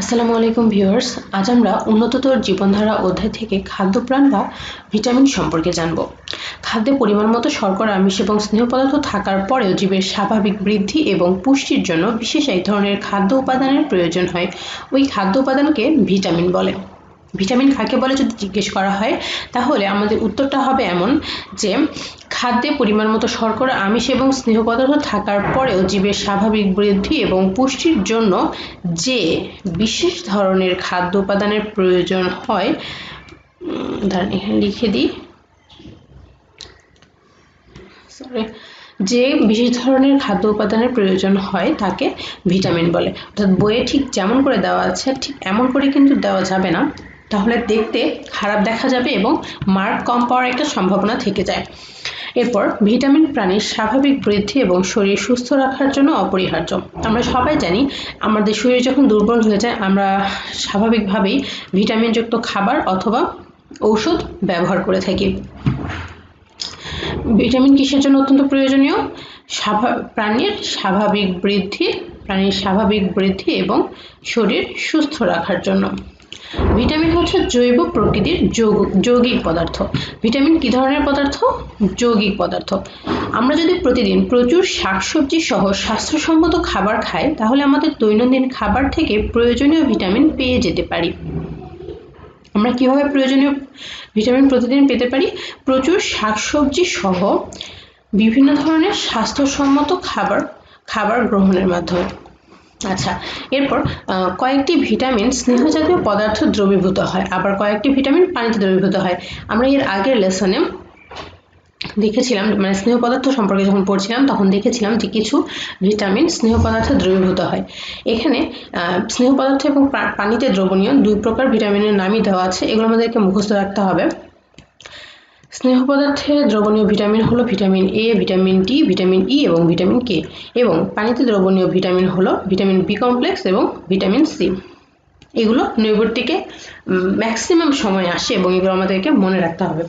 আসসালামু আলাইকুম ভিউয়ার্স, আজ আমরা উন্নততর জীবনধারা অধ্যায় থেকে খাদ্যপ্রাণ বা ভিটামিন সম্পর্কে জানব। খাদ্যে পরিমাণ মতো শর্করা আমিষ এবং স্নেহ পদার্থ থাকার পরেও জীবের স্বাভাবিক বৃদ্ধি এবং পুষ্টির জন্য বিশেষ এক ধরনের খাদ্য উপাদানের প্রয়োজন হয়। ওই খাদ্য উপাদানকে ভিটামিন বলে। ভিটামিন কাকে বলে যদি জিজ্ঞেস করা হয়, তাহলে আমাদের উত্তরটা হবে এমন যে, খাদ্যে পরিমাণ মতো শর্করা, আমিষ এবং স্নেহ পদার্থ থাকার পরেও জীবের স্বাভাবিক বৃদ্ধি এবং পুষ্টির জন্য যে বিশেষ ধরনের খাদ্য উপাদানের প্রয়োজন হয় দাঁড়ান, এখানে লিখে দিই। সরি যে বিশেষ ধরনের খাদ্য উপাদানের প্রয়োজন হয়, তাকে ভিটামিন বলে। অর্থাৎ বইয়ে ঠিক যেমন করে দেওয়া আছে, ঠিক এমন করে কিন্তু দেওয়া যাবে না। তাহলে দেখতে খারাপ দেখা যাবে এবং মার্ক কম পাওয়ার একটা সম্ভাবনা থেকে যায়। এরপর ভিটামিন প্রাণীর স্বাভাবিক বৃদ্ধি এবং শরীর সুস্থ রাখার জন্য অপরিহার্য। আমরা সবাই জানি আমাদের শরীর যখন দুর্বল হয়ে যায়, আমরা স্বাভাবিকভাবেই ভিটামিনযুক্ত খাবার অথবা ঔষধ ব্যবহার করে থাকি। ভিটামিন কিসের জন্য অত্যন্ত প্রয়োজনীয়? প্রাণীর স্বাভাবিক বৃদ্ধি, প্রাণীর স্বাভাবিক বৃদ্ধি এবং শরীর সুস্থ রাখার জন্য। ভিটামিন হচ্ছে জৈব প্রকৃতির যৌগিক পদার্থ। ভিটামিন কি ধরনের পদার্থ? যৌগিক পদার্থ। আমরা যদি প্রতিদিন প্রচুর শাকসবজি সহ স্বাস্থ্যসম্মত খাবার খাই, তাহলে আমাদের দৈনন্দিন খাবার থেকে প্রয়োজনীয় ভিটামিন পেয়ে যেতে পারি। আমরা কীভাবে প্রয়োজনীয় ভিটামিন প্রতিদিন পেতে পারি? প্রচুর শাকসবজি সহ বিভিন্ন ধরনের স্বাস্থ্যসম্মত খাবার খাবার গ্রহণের মাধ্যমে। আচ্ছা এরপর কয়েকটি ভিটামিন স্নেহ জাতীয় পদার্থ দ্রবীভূত হয়, আবার কয়েকটি ভিটামিন পানিতে দ্রবীভূত হয়। আমরা এর আগের লেসনে দেখেছিলাম মানে স্নেহ পদার্থ সম্পর্কে যখন পড়ছিলাম, তখন দেখেছিলাম যে কিছু ভিটামিন স্নেহ পদার্থে দ্রবীভূত হয়। এখানে স্নেহ পদার্থ এবং পানিতে দ্রবণীয় দুই প্রকার ভিটামিনের নামই দেওয়া আছে, এগুলো আমাদেরকে মুখস্থ রাখতে হবে। স্নেহ পদার্থে দ্রবণীয় ভিটামিন হলো vitamin A vitamin D vitamin E এবং ভিটামিন কে এবং পানিতে দ্রবণীয় ভিটামিন হলো ভিটামিন বি কমপ্লেক্স এবং ভিটামিন সি এগুলো নৈবর্তিকে ম্যাক্সিমাম সময় আসে এবং এগুলো আমাদেরকে মনে রাখতে হবে।